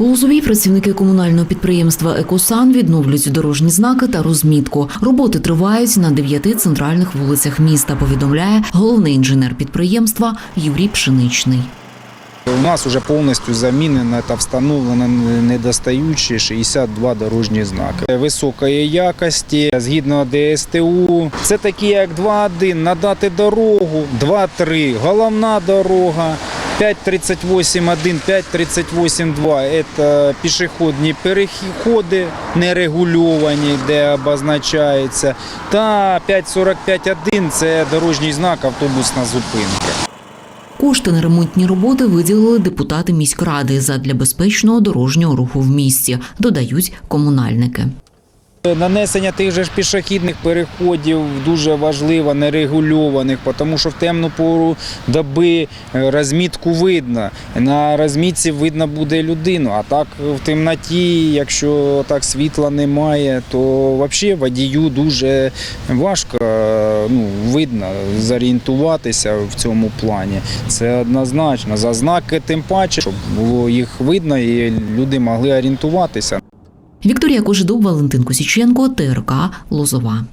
У Лозовій працівники комунального підприємства Екосан відновлюють дорожні знаки та розмітку. Роботи тривають на дев'яти центральних вулицях міста. Повідомляє головний інженер підприємства Юрій Пшеничний. У нас вже повністю замінено та встановлено недостаючі 62 дорожні знаки високої якості згідно ДСТУ. Це такі як 2.1 надати дорогу, 2.3 головна дорога. 5.38.1, 5.38.2 – це пішохідні переходи нерегульовані, де обозначається. Та 5.45.1 – це дорожній знак автобусна зупинка. Кошти на ремонтні роботи виділили депутати міськради задля безпечного дорожнього руху в місті, додають комунальники. Нанесення тих же пішохідних переходів дуже важливо, нерегульованих, тому що в темну пору доби е, розмітку видно. На розмітці видно буде людину. А так в темноті, якщо так світла немає, то взагалі водію дуже важко е, ну, видно зорієнтуватися в цьому плані. Це однозначно. За знаки тим паче, щоб було їх видно і люди могли орієнтуватися. Вікторія Кожедуб, Валентин Косіченко, ТРК Лозова.